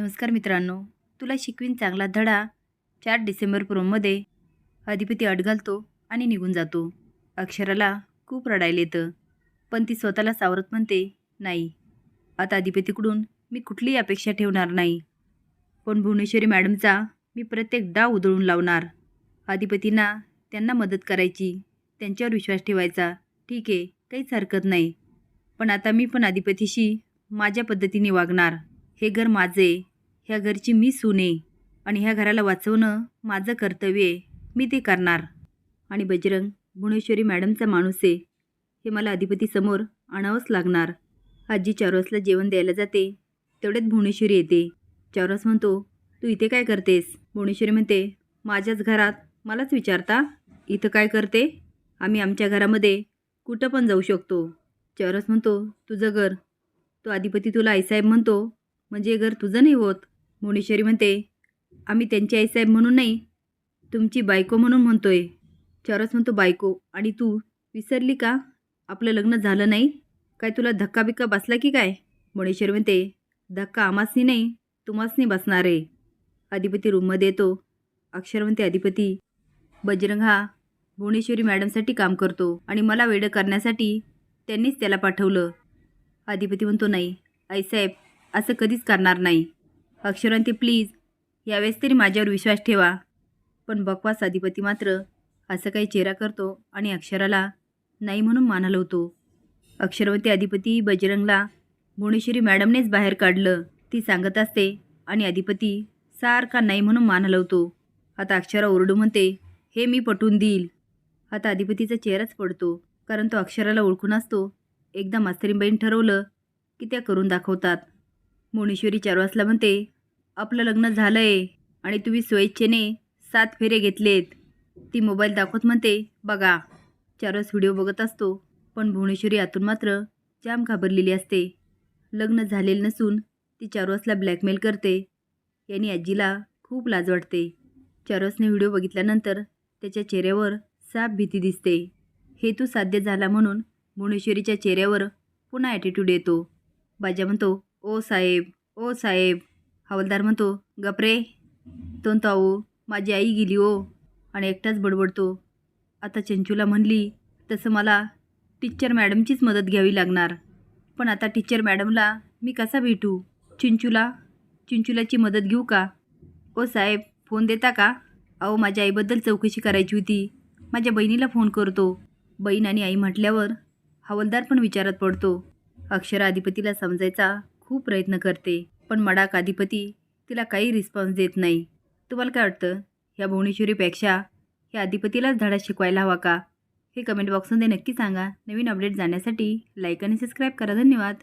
नमस्कार मित्रांनो. तुला शिकवीन चांगला धडा चार डिसेंबर प्रोममध्ये अधिपती अट घालतो आणि निघून जातो. अक्षराला खूप रडायला येतं पण ती स्वतःला सावरत म्हणते नाही आता अधिपतीकडून मी कुठलीही अपेक्षा ठेवणार नाही. पण भुवनेश्वरी मॅडमचा मी प्रत्येक डाव उधळून लावणार. अधिपतींना त्यांना मदत करायची त्यांच्यावर विश्वास ठेवायचा ठीक आहे काहीच हरकत नाही. पण आता मी पण अधिपतीशी माझ्या पद्धतीने वागणार. हे घर माझे ह्या घरची मी सुने आणि ह्या घराला वाचवणं माझं कर्तव्य आहे. मी ते करणार. आणि बजरंग भुवनेश्वरी मॅडमचा माणूस आहे. हे मला अधिपतीसमोर आणावंच लागणार. आजी चारोसला जेवण द्यायला जाते. तेवढ्यात भुवनेश्वरी येते. चारोस म्हणतो तू इथे काय करतेस? भुवनेश्वरी म्हणते माझ्याच घरात मलाच विचारता? इथं काय करते? आम्ही आमच्या घरामध्ये कुठं पण जाऊ शकतो. चौरस म्हणतो तुझं घर. तो अधिपती तुला आईसाहेब म्हणतो म्हणजे घर तुझं नाही होत. भुवनेश्वरी म्हणते आम्ही त्यांची आईसाहेब म्हणून नाही तुमची बायको म्हणून म्हणतोय. चौरस म्हणतो बायको. आणि तू विसरली का? आपलं लग्न झालं नाही? काय तुला धक्का बिक्का बसला की काय? भुवनेश्वरी म्हणते धक्का आमासनी नाही तुम्हासनी बसणार आहे. अधिपती रूममध्ये येतो. अक्षर म्हणते अधिपती बजरंग हा भुवनेश्वरी मॅडमसाठी काम करतो आणि मला वेडं करण्यासाठी त्यांनीच त्याला पाठवलं. अधिपती म्हणतो नाही आईसाहेब असं कधीच करणार नाही. अक्षरांती प्लीज यावेळेस तरी माझ्यावर विश्वास ठेवा. पण बकवास अधिपती मात्र असं काही चेहरा करतो आणि अक्षराला नाही म्हणून मान हलवतो अक्षरवती अधिपती बजरंगला भुवनेश्वरी मॅडमनेच बाहेर काढलं. ती सांगत असते आणि अधिपती सारखा नाही म्हणून मान हलवतो आता अक्षरा ओरडू म्हणते हे मी पटवून देईल. आता अधिपतीचा चेहराच पडतो कारण तो अक्षराला ओळखून असतो. एकदा मास्तरीबाईन ठरवलं की त्या करून दाखवतात. मुनेश्वरी चारवासला म्हणते आपलं लग्न झालं आहे आणि तुम्ही स्वेच्छेने सात फेरे घेतलेत. ती मोबाईल दाखवत म्हणते बघा चारवास व्हिडिओ बघत असतो पण भुवनेश्वरी आतून मात्र जाम घाबरलेली असते. लग्न झालेलं नसून ती चारवासला ब्लॅकमेल करते. यांनी आजीला खूप लाज वाटते. चारवासने व्हिडिओ बघितल्यानंतर त्याच्या चेहऱ्यावर साप भीती दिसते. हेतू साध्य झाला म्हणून भुवनेश्वरीच्या चेहऱ्यावर पुन्हा ॲटिट्यूड येतो. बाजा म्हणतो ओ साहेब ओ साहेब हवालदार म्हणतो गपरे तो ताऊ माझी आई गेली ओ. आणि एकटाच बडबडतो. आता चंचूला म्हणली तसं मला टीचर मॅडमचीच मदत घ्यावी लागणार. पण आता टीचर मॅडमला मी कसा भेटू? चिंचूला चिंचूलाची मदत घेऊ का? ओ साहेब फोन देता का? अहो माझ्या आईबद्दल चौकशी करायची होती. माझ्या बहिणीला फोन करतो. बहीण आणि आई म्हटल्यावर हवालदार पण विचारात पडतो. अक्षर अधिपतीला समजायचा खूप प्रयत्न करते पण मडाक अधिपती तिला काही रिस्पॉन्स देत नाही. तुम्हाला काय वाटतं? ह्या भुवनेश्वरीपेक्षा ह्या अधिपतीलाच धडा शिकवायला हवा का? हे कमेंट बॉक्समध्ये नक्की सांगा. नवीन अपडेट जाण्यासाठी लाईक आणि सबस्क्राईब करा. धन्यवाद.